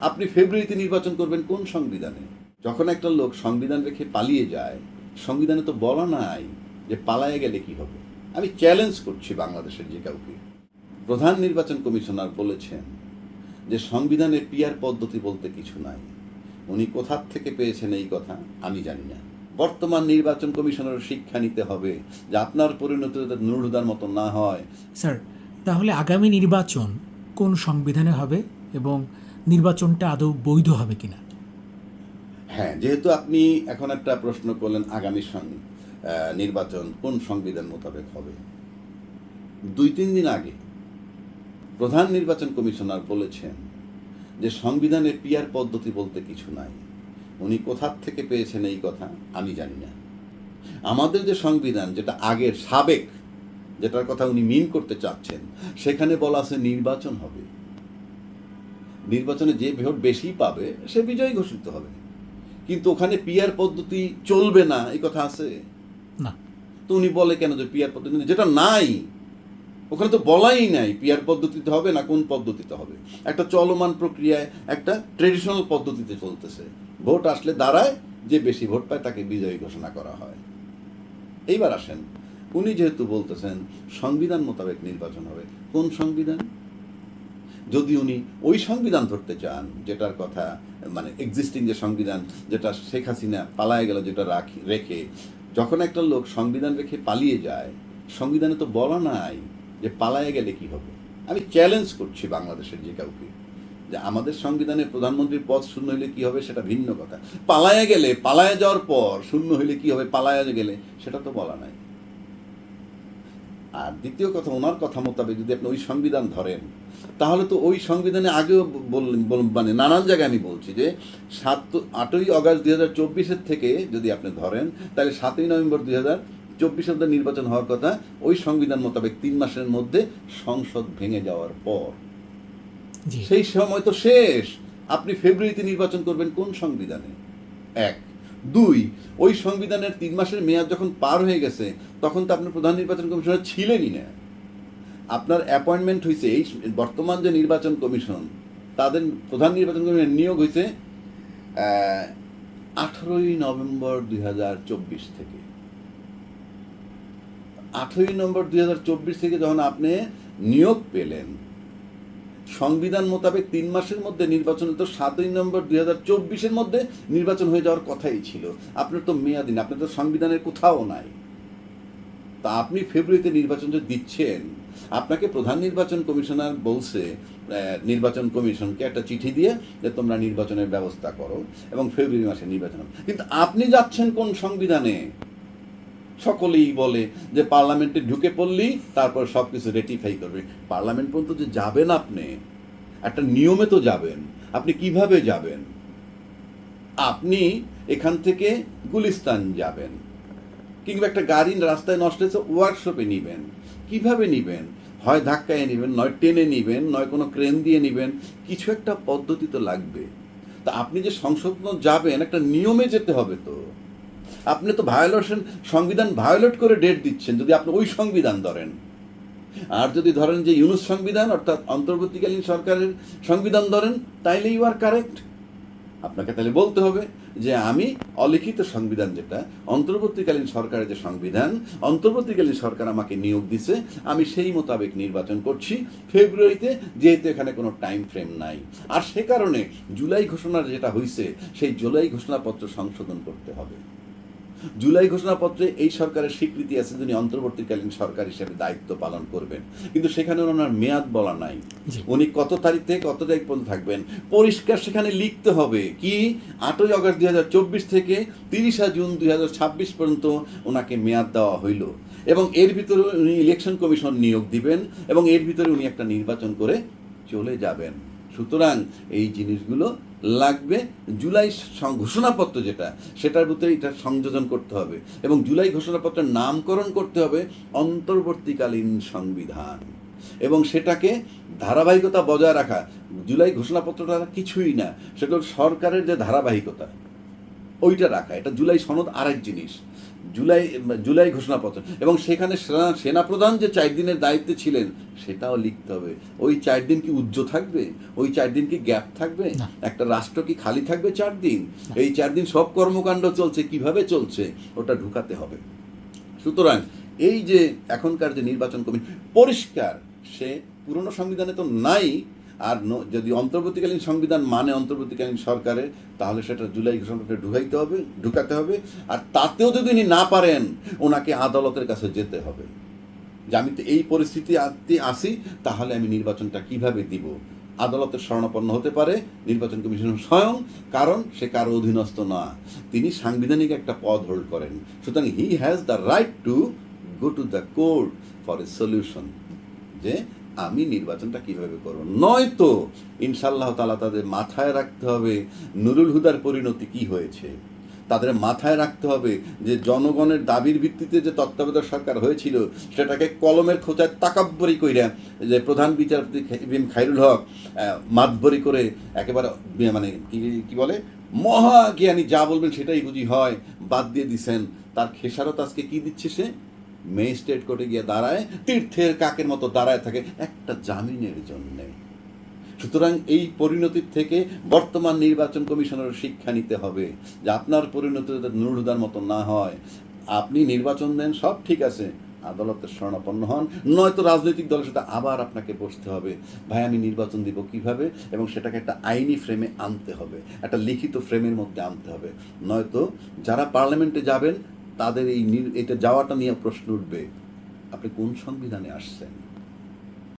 আপনি ফেব্রুয়ারিতে নির্বাচন করবেন কোন সংবিধানে? যখন একটা লোক সংবিধান রেখে পালিয়ে যায়, সংবিধানে তো বলা নাই যে পালায়ে গেলে কি হবে। আমি চ্যালেঞ্জ করছি বাংলাদেশের যে কাউকে। প্রধান নির্বাচন কমিশনার বলেছেন যে সংবিধানে পিয়ার পদ্ধতি বলতে কিছু নাই। উনি কোথার থেকে পেয়েছেন এই কথা আমি জানি না। বর্তমান নির্বাচন কমিশনের শিক্ষা নিতে হবে যে আপনার পরিণতি নুরুদার মতো না হয়। স্যার, তাহলে আগামী নির্বাচন কোন সংবিধানে হবে এবং নির্বাচনটা আদৌ বৈধ হবে কিনা? হ্যাঁ যেহেতু আপনি এখন একটা প্রশ্ন করলেন আগামী নির্বাচন কোন সংবিধান মোতাবেক হবে? দুই, তিন দিন আগে প্রধান নির্বাচন কমিশনার বলেছেন যে সংবিধানে পিয়ার পদ্ধতি বলতে কিছু নাই। উনি কোথার থেকে পেয়েছেন এই কথা আমি জানি না। আমাদের যে সংবিধান, যেটা আগের সাবেক, যেটার কথা উনি মিন করতে চাচ্ছেন, সেখানে বলা আছে নির্বাচন হবে। নির্বাচনে যে ভোট বেশি পাবে সে বিজয়ী ঘোষিত হবে। কিন্তু ওখানে পিয়ার পদ্ধতি চলবে না এই কথা আছে? না। তো উনি বলে কেন যে পিয়ার পদ্ধতি যেটা নাই ওখানে তো বলাই নাই পিয়ার পদ্ধতিতে হবে না কোন পদ্ধতিতে হবে। একটা চলমান প্রক্রিয়ায় একটা ট্রেডিশনাল পদ্ধতিতে চলতেছে। ভোট আসলে দাঁড়ায় যে বেশি ভোট পায় তাকে বিজয়ী ঘোষণা করা হয়। এইবার আসেন উনি যেহেতু বলতেছেন সংবিধান মোতাবেক নির্বাচন হবে। কোন সংবিধান? যদি উনি ওই সংবিধান ধরতে চান, যেটার কথা মানে এক্সিস্টিং যে সংবিধান, যেটা শেখ হাসিনা পালায় গেল, যেটা রাখি, রেখে, যখন একটা লোক সংবিধান রেখে পালিয়ে যায়, সংবিধানে তো বলা নাই যে পালায়ে গেলে কি হবে। আমি চ্যালেঞ্জ করছি বাংলাদেশের যে কাউকে, যে আমাদের সংবিধানে প্রধানমন্ত্রীর পদ শূন্য হইলে কি হবে সেটা ভিন্ন কথা। পালায়ে গেলে, পালায়ে যাওয়ার পর শূন্য হইলে কি হবে, পালায়ে গেলে সেটা তো বলা নাই। আর দ্বিতীয় কথা ওনার কথা মোতাবেক যদি আপনি ওই সংবিধান ধরেন তাহলে তো ওই সংবিধানে আগেও বল- মানে নানান জায়গায় আমি বলছি যে সাত আটই অগাস্ট দুই হাজার চব্বিশের থেকে যদি আপনি ধরেন তাহলে সাতই নভেম্বর দুই হাজার চব্বিশের মধ্যে নির্বাচন হওয়ার কথা ওই সংবিধান মোতাবেক তিন মাসের মধ্যে সংসদ ভেঙে যাওয়ার পর। সেই সময় তো শেষ। আপনি ফেব্রুয়ারিতে নির্বাচন করবেন কোন সংবিধানে? এক। দুই, ওই সংবিধানের তিন মাসের মেয়াদ যখন পার হয়ে গেছে, তখন তো আপনার প্রধান নির্বাচন কমিশনার ছিলেনই না। আপনার অ্যাপয়েন্টমেন্ট হয়েছে এই বর্তমান যে নির্বাচন কমিশন, তাদের প্রধান নির্বাচন কমিশনের নিয়োগ হয়েছে আঠারোই নভেম্বর দুই হাজার চব্বিশ থেকে। আঠেরোই নভেম্বর দুই থেকে যখন আপনি নিয়োগ পেলেন সংবিধান মোতাবেক তিন মাসের মধ্যে নির্বাচন তো সাতই নভেম্বর দুই হাজার চব্বিশের মধ্যে নির্বাচন হয়ে যাওয়ার কথাই ছিল। আপনার তো মেয়াদিন আপনার তো সংবিধানের কোথাও নাই। তা আপনি ফেব্রুয়ারিতে নির্বাচন যে দিচ্ছেন, আপনাকে প্রধান নির্বাচন কমিশনার বলছে নির্বাচন কমিশনকে একটা চিঠি দিয়ে যে তোমরা নির্বাচনের ব্যবস্থা করো এবং ফেব্রুয়ারি মাসে নির্বাচন কিন্তু আপনি যাচ্ছেন কোন সংবিধানে? সকলেই বলে যে পার্লামেন্টে ঢুকে পড়লেই তারপর সব কিছু রেটিফাই করবে। পার্লামেন্ট পর্যন্ত যে যাবেন আপনি, একটা নিয়মে তো যাবেন। আপনি কীভাবে যাবেন? আপনি এখান থেকে গুলিস্তান যাবেন। কিংবা একটা গাড়ি রাস্তায় নষ্ট হয়েছে ওয়ার্কশপে নিবেন। কীভাবে নিবেন? হয় ধাক্কায় নেবেন, নয় টেনে নিবেন, নয় কোনো ক্রেন দিয়ে নিবেন। কিছু একটা পদ্ধতি তো লাগবে। তা আপনি যে সংশোধন যাবেন, একটা নিয়মে যেতে হবে তো। আপনি তো ভায়োলেশন সংবিধান ভায়োলেট করে ডেট দিচ্ছেন, যদি আপনি ওই সংবিধান ধরেন। আর যদি ধরেন যে ইউনুস সংবিধান, অর্থাৎ অন্তর্বর্তীকালীন সরকারের সংবিধান ধরেন তাইলে ইউ আর কারেক্ট আপনাকে তাহলে বলতে হবে যে আমি অলিখিত সংবিধান যেটা, অন্তর্বর্তীকালীন সরকারের যে সংবিধান, অন্তর্বর্তীকালীন সরকার আমাকে নিয়োগ দিছে, আমি সেই মোতাবেক নির্বাচন করছি। ফেব্রুয়ারিতে যেহেতু এখানে কোনো টাইম ফ্রেম নাই। আর সে কারণে জুলাই ঘোষণার যেটা হয়েছে সেই জুলাই ঘোষণাপত্র সংশোধন করতে হবে। জুলাই ঘোষণাপত্রে এই সরকারের স্বীকৃতি আছে যিনি অন্তর্বর্তীকালীন সরকার হিসেবে দায়িত্ব পালন করবেন। কিন্তু সেখানে ওনার মেয়াদ বলা নাই। উনি কত তারিখ থেকে কত তারিখ পর্যন্ত থাকবেন? পরিষ্কার সেখানে লিখতে হবে কি আটই আগস্ট দুই চব্বিশ থেকে তিরিশা জুন দুই হাজার ছাব্বিশ পর্যন্ত ওনাকে মেয়াদ দেওয়া হইল। এবং এর ভিতরে উনি ইলেকশন কমিশন নিয়োগ দিবেন এবং এর ভিতরে উনি একটা নির্বাচন করে চলে যাবেন। সুতরাং এই জিনিসগুলো লাগবে। জুলাই ঘোষণাপত্র যেটা, সেটার ভিতরে এটা সংযোজন করতে হবে এবং জুলাই ঘোষণাপত্রের নামকরণ করতে হবে অন্তর্বর্তীকালীন সংবিধান। এবং সেটাকে ধারাবাহিকতা বজায় রাখা, জুলাই ঘোষণাপত্রটা কিছুই না, সেটা সরকারের যে ধারাবাহিকতা। ওইটা রাখা এটা জুলাই সনদ আরেক জিনিস। জুলাই জুলাই ঘোষণাপত্র। এবং সেখানে সেনা- সেনাপ্রধান যে চার দিনের দায়িত্বে ছিলেন সেটাও লিখতে হবে। ওই চার দিন কি উজ্জ্ব থাকবে? ওই চার দিন কি গ্যাপ থাকবে? একটা রাষ্ট্র কি খালি থাকবে চার দিন? এই চার দিন সব কর্মকাণ্ড চলছে কীভাবে চলছে ওটা ঢুকাতে হবে। সুতরাং এই যে এখনকার যে নির্বাচন কমিশন পরিষ্কার সে পুরনো সংবিধানে তো নাই আর যদি অন্তর্বর্তীকালীন সংবিধান মানে অন্তর্বর্তীকালীন সরকারে তাহলে সেটা জুলাই ঘোষণাপত্রে ঢুকাইতে হবে, ঢুকাতে হবে। আর তাতেও যদি উনি না পারেন, ওনাকে আদালতের কাছে যেতে হবে। যে আমি তো এই পরিস্থিতি আসি, তাহলে আমি নির্বাচনটা কীভাবে দিব? আদালতের শরণাপন্ন হতে পারে, নির্বাচন কমিশন স্বয়ং, কারণ সে কারও অধীনস্থ না। তিনি সাংবিধানিক একটা পদ হোল্ড করেন। সুতরাং he has the right to go to the court for a solution যে আমি নির্বাচনটা কীভাবে করব? নয়তো ইনশাল্লাহ তালা তাদের মাথায় রাখতে হবে নুরুল হুদার পরিণতি কি হয়েছে। তাদের মাথায় রাখতে হবে যে জনগণের দাবির ভিত্তিতে যে তত্ত্বাবধায়ক সরকার হয়েছিল, সেটাকে কলমের খোঁচায় তাকাব্বরি কইরা যে প্রধান বিচারপতি এম খাইরুল হক মাতবরি করে একেবারে মানে কি কি বলে? মহা জ্ঞানী যা বলবেন সেটাই বুঝি হয়, বাদ দিয়ে দিছেন। তার খেসারত আজকে কি দিচ্ছে সে? ম্যাজিস্ট্রেট কোর্টে গিয়ে দাঁড়ায়, তীর্থের কাকের মতো দাঁড়ায় থাকে, একটা জামিনের জন্যে সুতরাং এই পরিণতির থেকে বর্তমান নির্বাচন কমিশনের শিক্ষা নিতে হবে যে আপনার পরিণতি নুরুদার মতো না হয়। আপনি নির্বাচন দেন, সব ঠিক আছে আদালতের শরণাপন্ন হন, নয়তো রাজনৈতিক দলের সাথে আবার আপনাকে বসতে হবে। ভাই, আমি নির্বাচন দিব কীভাবে? এবং সেটাকে একটা আইনি ফ্রেমে আনতে হবে, একটা লিখিত ফ্রেমের মধ্যে আনতে হবে। নয়তো যারা পার্লামেন্টে যাবেন তাদের এই এটা যাওয়াটা নিয়ে প্রশ্ন উঠবে আপনি কোন সংবিধানে আসছেন?